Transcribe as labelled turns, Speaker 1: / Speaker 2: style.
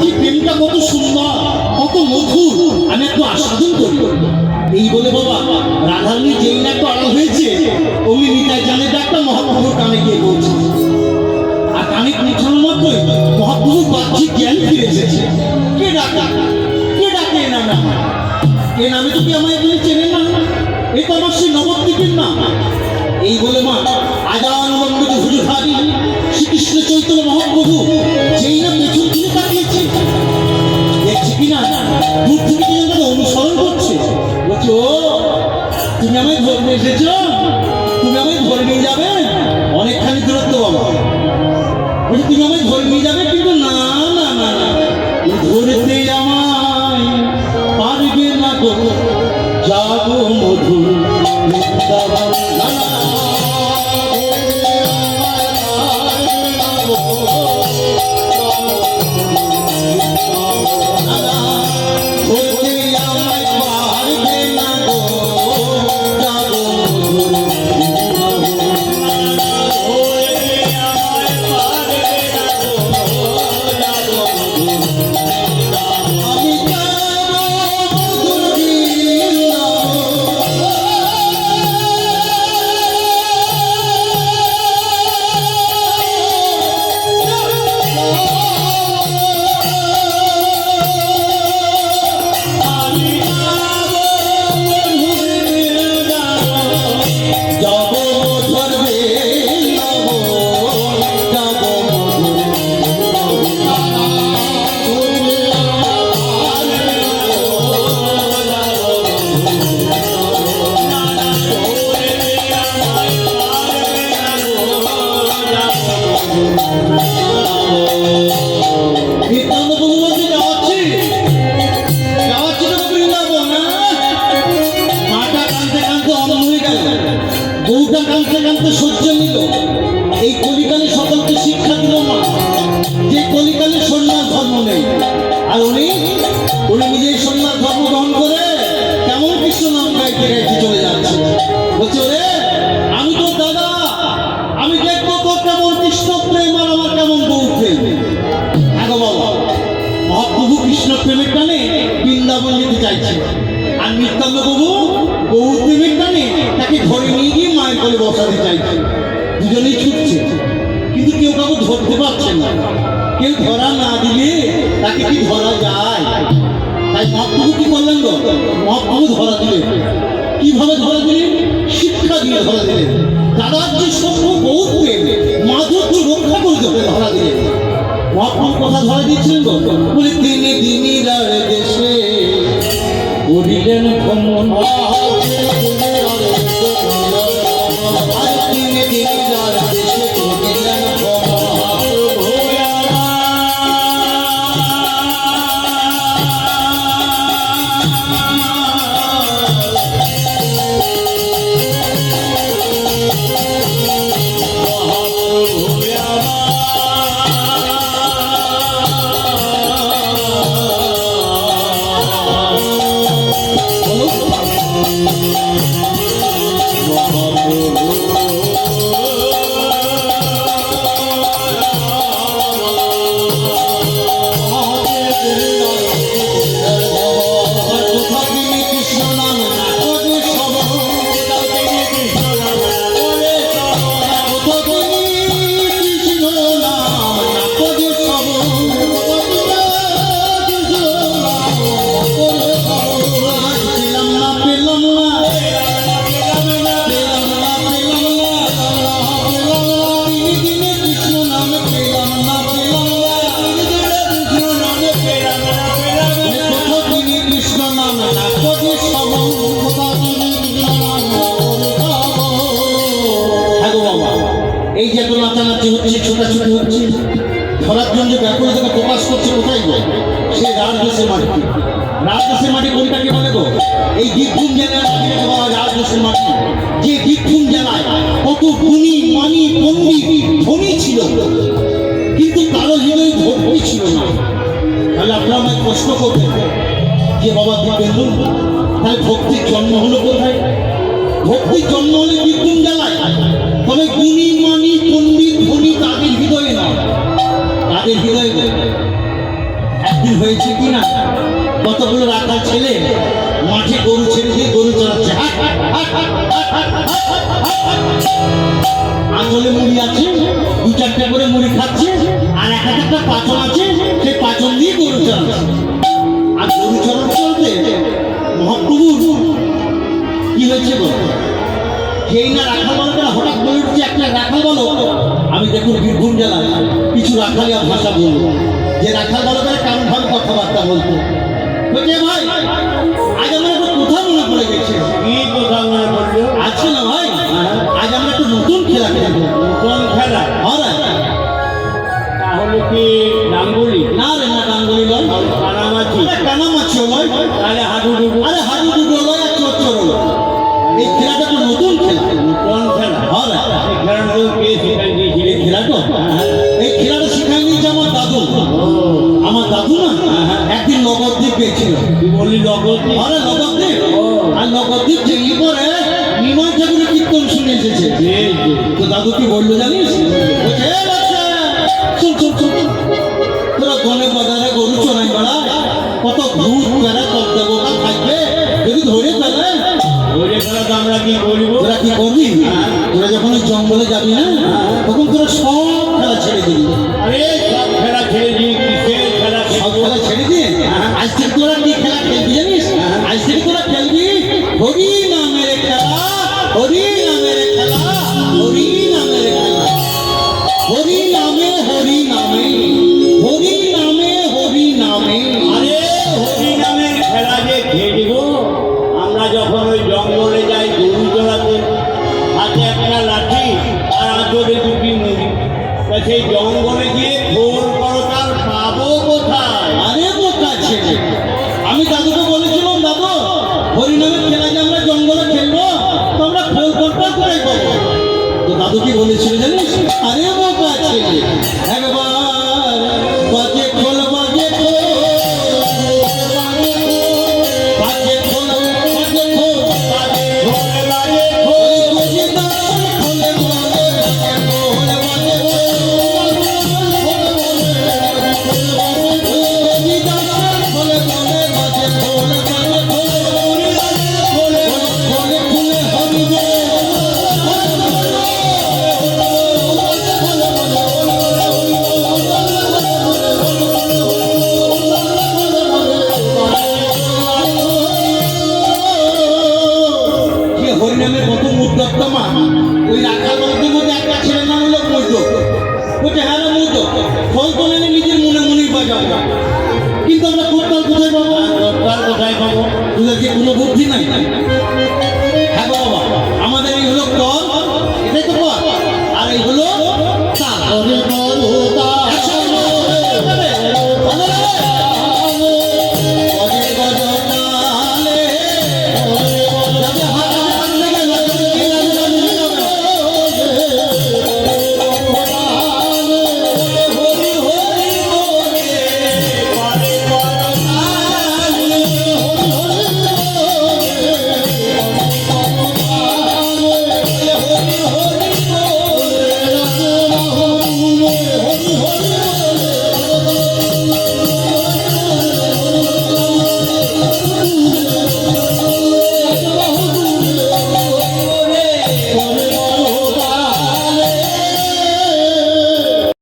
Speaker 1: কি প্রেমটা কত সুন্দর, কত মধুর, আমি একটু আস্বাদন করি। এই বলে বাবা রাধারানী যেই না একটু আড়াল হয়েছে অমনি নিতাই জানে একটা মহাপ্রভুর কানে গিয়ে বলছে আর কানে পৌঁছানোর মাত্রই মহাপ্রভুর বাহ্যিক জ্ঞান ফিরে এসেছে। কে ডাকা? কে ডাকে নামে? আমার এ নামে তো কি আমায় এখানে চেনে না? এ তো আমার সেই নবদ্বীপের নাম এই বলে মা আজানবন্দ হুজুরহারি শ্রীকৃষ্ণ চৈতন্য মহাপ্রভু অনুসরণ করছে। বলছে, ও, তুমি আমায় ধরবে এসেছ? তুমি আমায় ধরে নিয়ে যাবে? অনেকখানি দূরত্ব বাবা। বলছে, তুমি আমায় ধরে নিয়ে যাবে? কিন্তু না না না ধরতে আমায়। পারবে না গো, যাব মধু বউটা কানতে কানতে সহ্য নিল এই কলিকালে সকলকে শিক্ষা দিল মা কলিকালে সন্ন্যাস ধর্ম নেই। আর উনি উনি কৃষ্ণ প্রেমের টানে বৃন্দাবন যেতে চাইছে। আর নিত্যান্ত বাবু গৌর প্রেমের টানে তাকে ধরে নিয়ে গিয়ে মায়ের কোলে বসাতে চাইছে। দুজনেই ছুটছে। কিন্তু কেউ কাউকে ধরতে পারছে না। কেউ ধরা না দিলে তাকে কি ধরা যায়? তাই মহাপ্রভু কি করলেন গো? মহাপ্রভু ধরা দিলেন। কীভাবে ধরা দিলেন? শিক্ষা দিয়ে ধরা দিলেন। দাদার যে সভ্য বহুত প্রেম মাধুর্য রক্ষা করে ধরা দিলেন। মহাপ্রভু কথা ধরা দিয়েছিলেন গো বলে তিনি দিনিরার দেশে করিলেন ভ্রমণ আর তিনি দিনিরার দেশে যে ব্যাকুলতাকে প্রকাশ করছে কোথায় গো? সে রাজদেশের মাটি। রাজদেশের মাটি কোনটাকে বলে গো? এই বীরভূম জেলার রাজদেশের মাটি। যে বীরভূম জেলায় কত গুণী, মানি, পণ্ডিত, ধনী ছিল। কিন্তু কারও হৃদয় ভক্তি ছিল না। তাহলে আপনারা আমায় প্রশ্ন করবেন যে বাবা দিবেন তাহলে ভক্তির জন্ম হলো কোথায়? ভক্তির জন্ম হলে বীরভূম জেলায়। তবে গুণী, মানি, পণ্ডিত এই হৃদয় কি মুড়ি আছে দু চারটা করে মুড়ি খাচ্ছে আর এক একটা পাচন আছে সেই পাচন দিয়ে গরু চড়াচ্ছে আর গরু চড়াতে চলতে মহাপ্রভুর কি হয়েছে বল হঠাৎ একটা আমি দেখুন বীরভূম জেলায় কিছু রাখালিয়া ভাষা বলব। যে রাখাল বলো করে কেমন ভাবে কথাবার্তা বলতো ভাই? আপনারা শুনে এসেছে। তো দাদু কি বলল জানিস? তোরা গলে বাজারে গরু চড়াই বেড়া কত ভূত বেড়া তোরা কি করবি? তোরা যখন জঙ্গলে যাবি না তখন তোরা সব 잘해요. Toma.